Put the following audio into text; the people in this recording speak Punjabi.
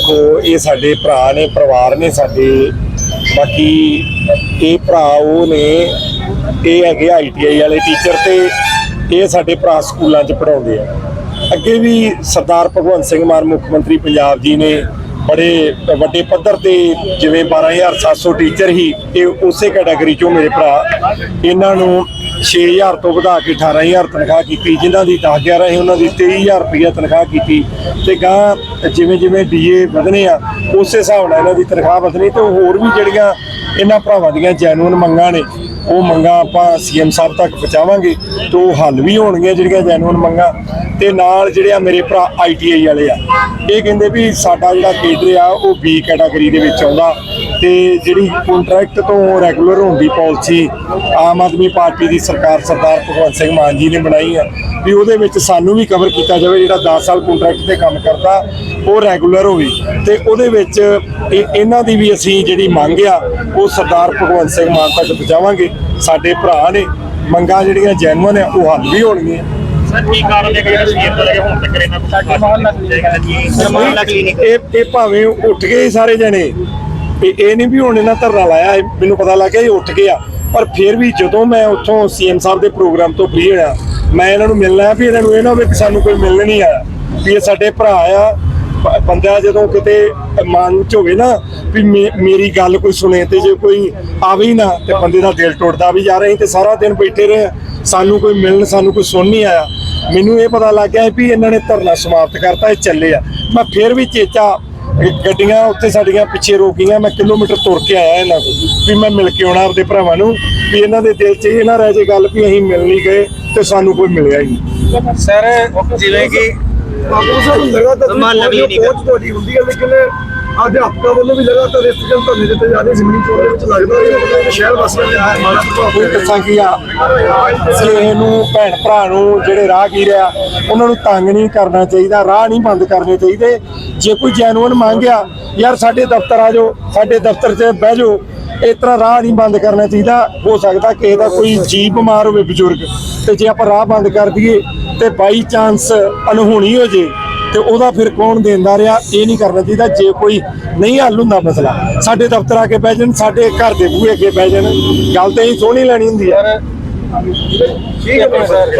ਦੇਖੋ, ਇਹ ਸਾਡੇ ਭਰਾ ਨੇ, ਪਰਿਵਾਰ ਨੇ ਸਾਡੇ। ਬਾਕੀ ਇਹ ਭਰਾ, ਉਹ ਨੇ, ਇਹ ਹੈਗੇ ਆਈਟੀਆਈ ਵਾਲੇ ਟੀਚਰ ਤੇ ਇਹ ਸਾਡੇ ਭਰਾ ਸਕੂਲਾਂ 'ਚ ਪੜਾਉਂਦੇ ਆ। ਅੱਗੇ ਵੀ ਸਰਦਾਰ ਭਗਵੰਤ ਸਿੰਘ ਮਾਨ, ਮੁੱਖ ਮੰਤਰੀ ਪੰਜਾਬ ਜੀ ਨੇ ਬੜੇ ਵੱਡੇ ਪੱਧਰ ਤੇ ਜਿਵੇਂ 12700 ਟੀਚਰ ਹੀ, ਇਹ ਉਸੇ ਕੈਟਾਗਰੀ ਚੋਂ ਮੇਰੇ ਭਰਾ। ਇਹਨਾਂ ਨੂੰ 6000 ਤੋਂ ਵਧਾ ਕੇ 18000 ਤਨਖਾਹ ਕੀਤੀ, ਜਿਨ੍ਹਾਂ ਦੀ 10 11 ਸੀ, ਉਹਨਾਂ ਦੀ 23000 ਰੁਪਏ ਤਨਖਾਹ ਕੀਤੀ ਤੇ ਗਾਂ ਜਿਵੇਂ ਜਿਵੇਂ ਡੀਏ ਵਧਨੇ ਆ, ਉਸੇ ਹਿਸਾਬ ਨਾਲ ਇਹਨਾਂ ਦੀ ਤਨਖਾਹ ਵਧਣੀ ਤੇ ਹੋਰ ਵੀ ਜਿਹੜੀਆਂ ਇਹਨਾਂ ਭਰਾਵਾਂ ਦੀਆਂ ਜੈਨੂਨ ਮੰਗਾਂ ਨੇ, ਉਹ ਮੰਗਾਂ ਆਪਾਂ ਸੀਐਮ ਸਾਹਿਬ ਤੱਕ ਪਹੁੰਚਾਵਾਂਗੇ ਤੇ ਉਹ ਹੱਲ ਵੀ ਹੋਣਗੀਆਂ ਜਿਹੜੀਆਂ ਜੈਨੂਨ ਮੰਗਾਂ ਤੇ ਨਾਲ ਜਿਹੜੇ ਆ ਮੇਰੇ ਭਰਾ ਆਈਟੀਆਈ ਵਾਲੇ ਆ, ਇਹ ਕਹਿੰਦੇ ਵੀ ਸਾਡਾ ਜਿਹੜਾ ਕੇਡਰ ਆ, ਉਹ ਬੀ ਕੈਟਾਗਰੀ ਦੇ ਵਿੱਚ ਆਉਂਦਾ ਤੇ ਜਿਹੜੀ ਕੰਟਰੈਕਟ ਤੋਂ ਰੈਗੂਲਰ ਹੋਣ ਦੀ ਪਾਲਿਸੀ ਆਮ ਆਦਮੀ ਪਾਰਟੀ ਦੀ ਸਰਕਾਰ ਸਰਦਾਰ ਭਗਵੰਤ ਸਿੰਘ ਮਾਨ ਜੀ ਨੇ ਬਣਾਈ ਆ ਵੀ ਉਹਦੇ ਵਿੱਚ ਸਾਨੂੰ ਵੀ ਕਵਰ ਕੀਤਾ ਜਾਵੇ ਜਿਹੜਾ 10 ਸਾਲ ਕੰਟਰੈਕਟ ਤੇ ਕੰਮ ਕਰਦਾ ਉਹ ਰੈਗੂਲਰ ਹੋਵੇ। ਤੇ ਉਹਦੇ ਵਿੱਚ ਇਹ ਇਹਨਾਂ ਦੀ ਵੀ ਅਸੀਂ ਜਿਹੜੀ ਮੰਗ ਆ ਉਹ ਸਰਦਾਰ ਭਗਵੰਤ ਸਿੰਘ ਮਾਨ ਤੱਕ ਪਹੁੰਚਾਵਾਂਗੇ। ਸਾਡੇ ਭਰਾ ਨੇ ਮੰਗਾਂ ਜਿਹੜੀਆਂ ਜੈਨੂਅਨ ਆ ਉਹ ਹੱਲ ਵੀ ਹੋਣਗੀਆਂ। ਇਹ ਇਹ ਭਾਵੇਂ ਉੱਠ ਗਏ ਸਾਰੇ ਜਣੇ ਇਹ ਇਹ ਨਹੀਂ ਵੀ ਹੁਣ ਇਹਨਾਂ ਧਰਨਾ ਲਾਇਆ ਮੈਨੂੰ ਪਤਾ ਲੱਗ ਗਿਆ ਇਹ ਉੱਠ ਗਏ ਆ। ਪਰ ਫਿਰ ਵੀ ਜਦੋਂ ਮੈਂ ਉੱਥੋਂ ਸੀਐਮ ਸਾਹਿਬ ਦੇ ਪ੍ਰੋਗਰਾਮ ਤੋਂ ਫ੍ਰੀ ਹੋਇਆ ਮੈਂ ਇਹਨਾਂ ਨੂੰ ਮਿਲਣਾ ਵੀ ਇਹਨਾਂ ਨੂੰ ਇਹ ਨਾ ਹੋਵੇ ਕਿ ਸਾਨੂੰ ਕੋਈ ਮਿਲਣ ਨਹੀਂ ਆਇਆ ਵੀ ਇਹ ਸਾਡੇ ਭਰਾ ਆ ਬੰਦਾ ਜਦੋਂ ਕਿਤੇ ਮਨ ਚ ਹੋਵੇ ਨਾ ਵੀ ਮੇ- ਮੇਰੀ ਗੱਲ ਕੋਈ ਸੁਣੇ ਤੇ ਜੇ ਕੋਈ ਆਵੇ ਹੀ ਨਾ ਤੇ ਬੰਦੇ ਦਾ ਦਿਲ ਟੁੱਟਦਾ ਵੀ ਯਾਰ ਅਸੀਂ ਤੇ ਸਾਰਾ ਦਿਨ ਬੈਠੇ ਰਹੇ ਆ, ਸਾਨੂੰ ਕੋਈ ਮਿਲਣ ਸਾਨੂੰ ਕੋਈ ਸੁਣ ਨਹੀਂ ਆਇਆ। ਮੈਨੂੰ ਇਹ ਪਤਾ ਲੱਗ ਗਿਆ ਵੀ ਇਹਨਾਂ ਨੇ ਧਰਨਾ ਸਮਾਪਤ ਕਰਤਾ ਇਹ ਚੱਲੇ ਆ। ਮੈਂ ਫਿਰ ਵੀ ਚੇਚਾ ਗੱਡੀਆਂ ਉੱਥੇ ਸਾਡੀਆਂ ਪਿੱਛੇ ਰੋਕੀਆਂ ਮੈਂ ਕਿਲੋਮੀਟਰ ਤੁਰ ਕੇ ਆਇਆ ਇਹਨਾਂ ਕੋਲ ਵੀ ਮੈਂ ਮਿਲ ਕੇ ਆਉਣਾ ਆਪਦੇ ਭਰਾਵਾਂ ਨੂੰ ਵੀ ਇਹਨਾਂ ਦੇ ਦਿਲ 'ਚ ਇਹ ਨਾ ਰਹਿ ਜੇ ਗੱਲ ਵੀ ਅਸੀਂ ਮਿਲ ਨਹੀਂ ਗਏ ਤੇ ਸਾਨੂੰ ਕੋਈ ਮਿਲਿਆ ਹੀ ਨਹੀਂ ਸਰ ਜਿਵੇਂ ਕਿ ਬਾਬੂ ਸਾਹਿਬ ਲਗਾਤਾਰ। ਪਹੁੰਚ ਤੁਹਾਡੀ ਹੁੰਦੀ ਹੈ ਲੇਕਿਨ ਅਧਿਆਪਕਾਂ ਵੱਲੋਂ ਵੀ ਲਗਾਤਾਰ ਇਸ ਜਨ ਧਰਨੇ ਦਿੱਤੇ ਜਾ ਰਹੇ ਜ਼ਮੀਨੀ ਚੋਣ ਦੇ ਵਿੱਚ ਲੱਗਦਾ ਹੈ ਕਿ ਸ਼ਹਿਰ ਵਾਸੀਆਂ ਮਾੜਾ ਪ੍ਰਭਾਵ ਕੋਈ ਦੱਸਾਂ ਕੀ ਆ ਕਿਸੇ ਨੂੰ ਭੈਣ ਭਰਾ ਨੂੰ ਜਿਹੜੇ ਰਾਹਗੀਰ ਆ ਉਹਨਾਂ ਨੂੰ ਤੰਗ ਨਹੀਂ ਕਰਨਾ ਚਾਹੀਦਾ ਰਾਹ ਨਹੀਂ ਬੰਦ ਕਰਨੇ ਚਾਹੀਦੇ। ਜੇ ਕੋਈ ਜੈਨੂਅਨ ਮੰਗਿਆ ਯਾਰ ਸਾਡੇ ਦਫ਼ਤਰ ਆ ਜਾਓ ਸਾਡੇ ਦਫ਼ਤਰ 'ਚ ਬਹਿ ਜਾਓ ਇਸ ਤਰ੍ਹਾਂ ਰਾਹ ਨਹੀਂ ਬੰਦ ਕਰਨਾ ਚਾਹੀਦਾ। ਹੋ ਸਕਦਾ ਕਿਸੇ ਦਾ ਕੋਈ ਜੀ ਬਿਮਾਰ ਹੋਵੇ ਬਜ਼ੁਰਗ ਤੇ ਜੇ ਆਪਾਂ ਰਾਹ ਬੰਦ ਕਰ ਦਈਏ ਤੇ ਬਾਈ ਚਾਂਸ ਅਨਹੋਣੀ ਹੋ ਜੇ। ਤੇ ਉਹਦਾ ਫਿਰ ਕੌਣ ਦੇਂਦਾ ਰਿਹਾ, ਇਹ ਨਹੀਂ ਕਰਨਾ ਚਾਹੀਦਾ। ਜੇ ਕੋਈ ਨਹੀਂ ਹੱਲ ਹੁੰਦਾ ਮਸਲਾ, ਸਾਡੇ ਦਫ਼ਤਰ ਆ ਕੇ ਬਹਿ ਜਾਣ, ਸਾਡੇ ਘਰ ਦੇ ਬੂਹੇ ਅੱਗੇ ਬਹਿ ਜਾਣ। ਗੱਲ ਤਾਂ ਹੀ ਸੋਹਣੀ ਲੈਣੀ ਹੁੰਦੀ ਹੈ। ਠੀਕ ਹੈ, ਸਰ।